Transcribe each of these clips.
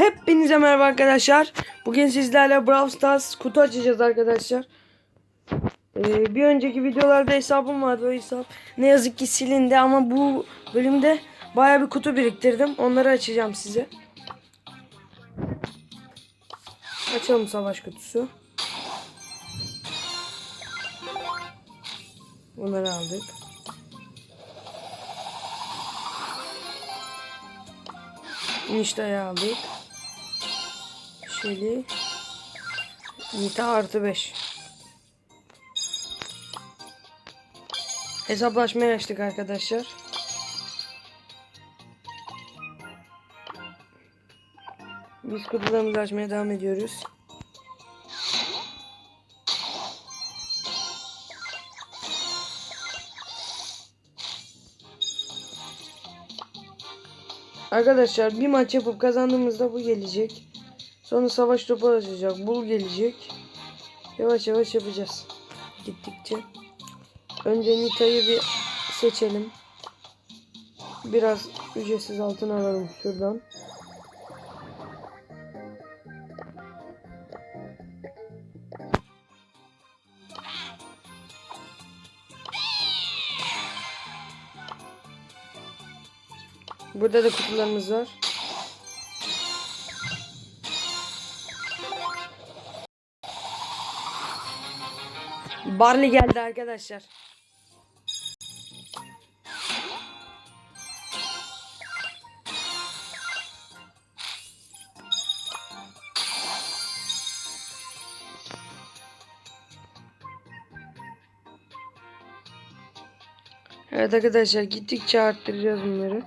Hepinize merhaba arkadaşlar. Bugün sizlerle Brawl Stars kutu açacağız arkadaşlar. Ee, bir önceki videolarda hesabım vardı o hesap. Ne yazık ki silindi ama bu bölümde baya bir kutu biriktirdim. Onları açacağım size. Açalım savaş kutusu. Bunları aldık. Nişta'yı aldık. Şeli. Nita artı 5. Hesaplaşmaya açtık arkadaşlar. Biz kutularımızı açmaya devam ediyoruz. Arkadaşlar bir maç yapıp kazandığımızda bu gelecek. Sonra savaş topu açacak. Bul gelecek. Yavaş yavaş yapacağız. Gittikçe. Önce Nita'yı bir seçelim. Biraz ücretsiz altın alalım şuradan. Burada da kutularımız var. Barley geldi arkadaşlar. Evet arkadaşlar gittikçe arttıracağız bunları.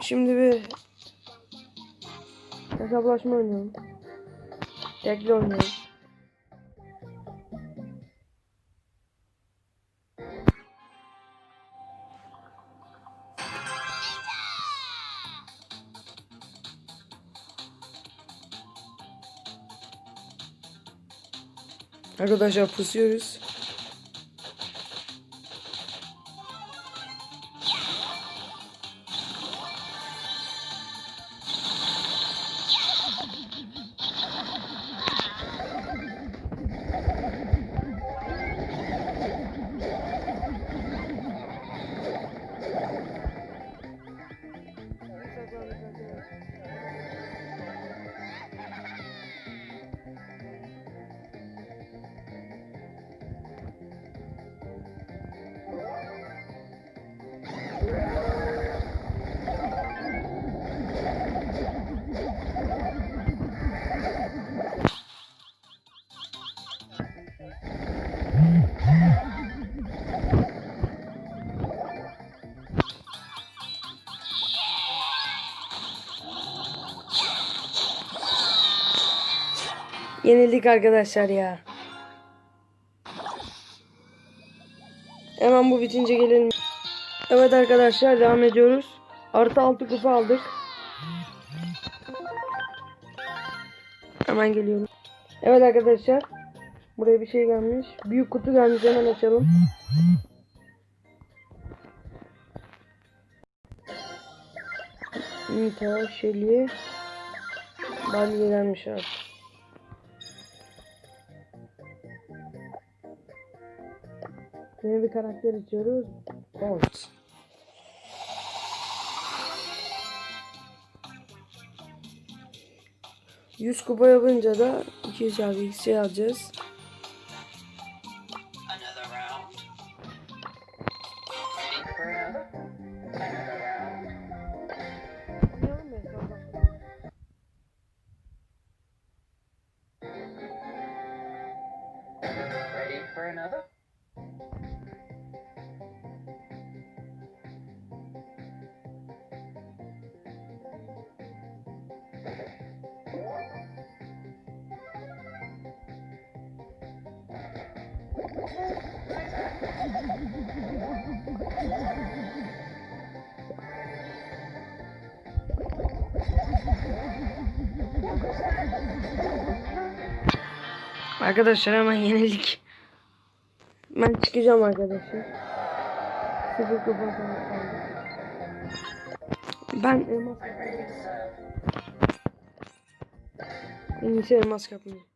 Şimdi bir hesaplaşma oynayalım. Tekli oynayalım. Arkadaşlar pusuyoruz. Yenildik arkadaşlar ya. Hemen bu bitince gelelim. Evet arkadaşlar devam ediyoruz. Artı 6 kupa aldık. Hemen geliyorum. Evet arkadaşlar. Buraya bir şey gelmiş. Büyük kutu gelmiş hemen açalım. Nita, Shelly. Bali gelmiş artık. Yeni bir karakter içiyoruz. Bolt. Yüz kupa yapınca da 200 yargı X'e alacağız. Another round. Ready for another? Arkadaşlar hemen yenildik. Ben çıkacağım arkadaşlar. Sıfır kupa. Ben elmas serve. En elmas kapmayı.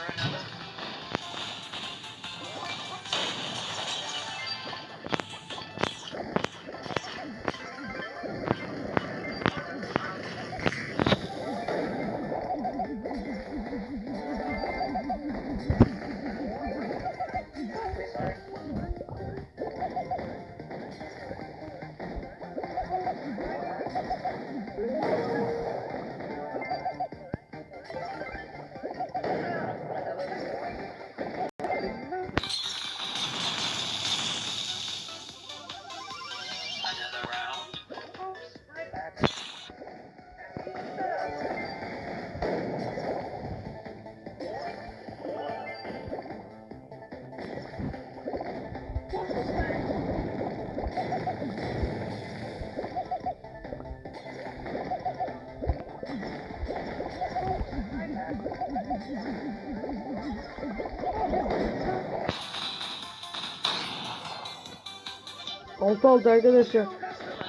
Altı altı arkadaşlar.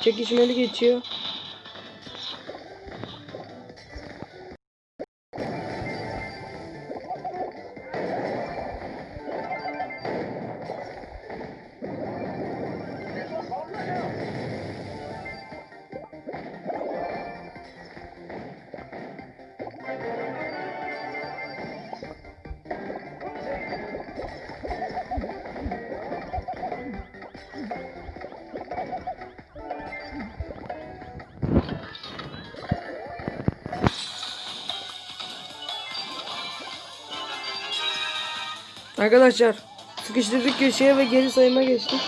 Çekişmeli geçiyor. Arkadaşlar sıkıştırdık köşeye ve geri sayıma geçtik.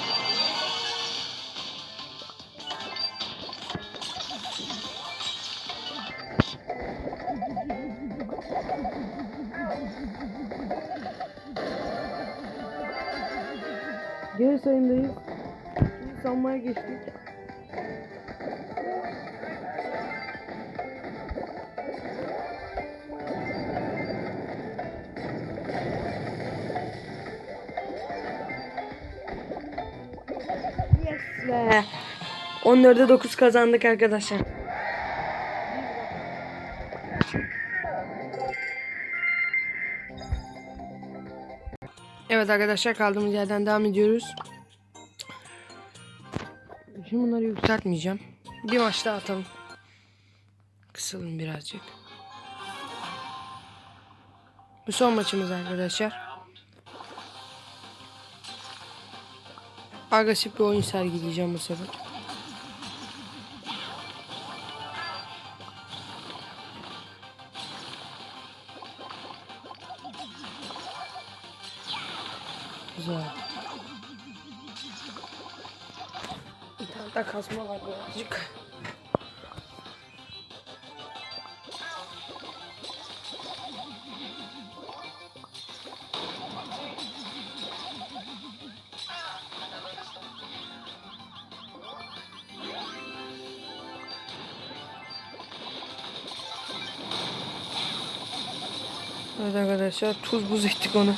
Geri sayımdayız. Şimdi sanmaya geçtik. Be. 14'e 9 kazandık arkadaşlar. Evet arkadaşlar kaldığımız yerden devam ediyoruz. Şimdi bunları yükseltmeyeceğim. Bir maç daha atalım. Kısalım birazcık. Bu son maçımız arkadaşlar. Agresif bir oyun sergileyeceğim bu sefer. Güzel. İnternette kasma var birazcık. Evet arkadaşlar tuz buz ettik onu.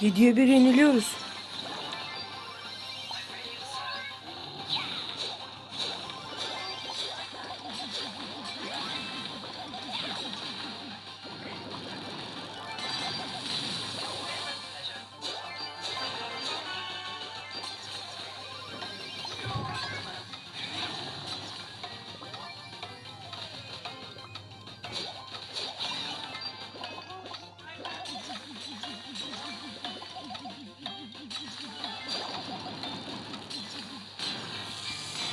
Yediye bir yeniliyoruz.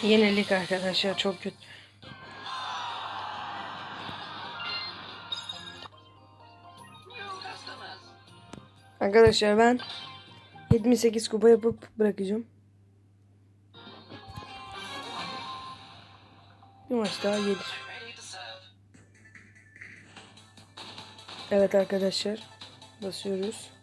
Yenilik arkadaşlar çok kötü. Arkadaşlar ben 78 kupa yapıp bırakacağım. Bir maç daha gelir. Evet arkadaşlar basıyoruz.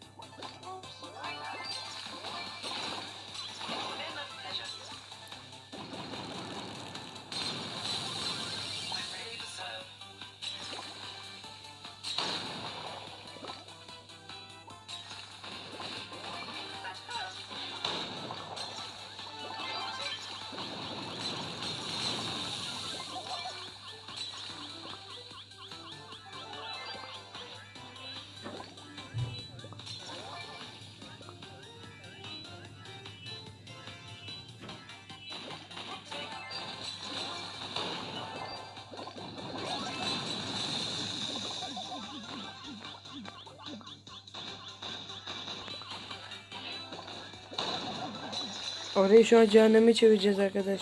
Orayı şu an cehenneme çevireceğiz arkadaş.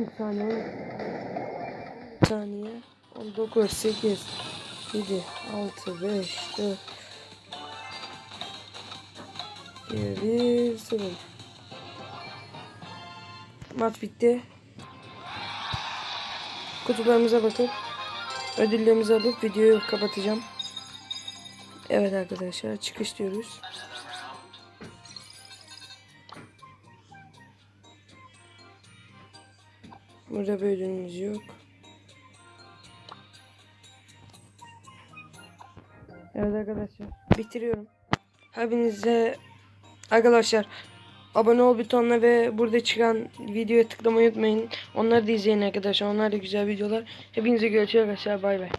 12 saniye 12 saniye 19 8 7 6 5 4 1 0 Maç bitti. Kutularımıza bakıp ödüllerimizi alıp videoyu kapatacağım. Evet arkadaşlar çıkış diyoruz. Burada bir ödülümüz yok. Evet arkadaşlar bitiriyorum. Hepinize arkadaşlar abone ol butonuna ve burada çıkan videoya tıklamayı unutmayın. Onları da izleyin arkadaşlar. Onlar da güzel videolar. Hepinize görüşürüz arkadaşlar. Bay bay.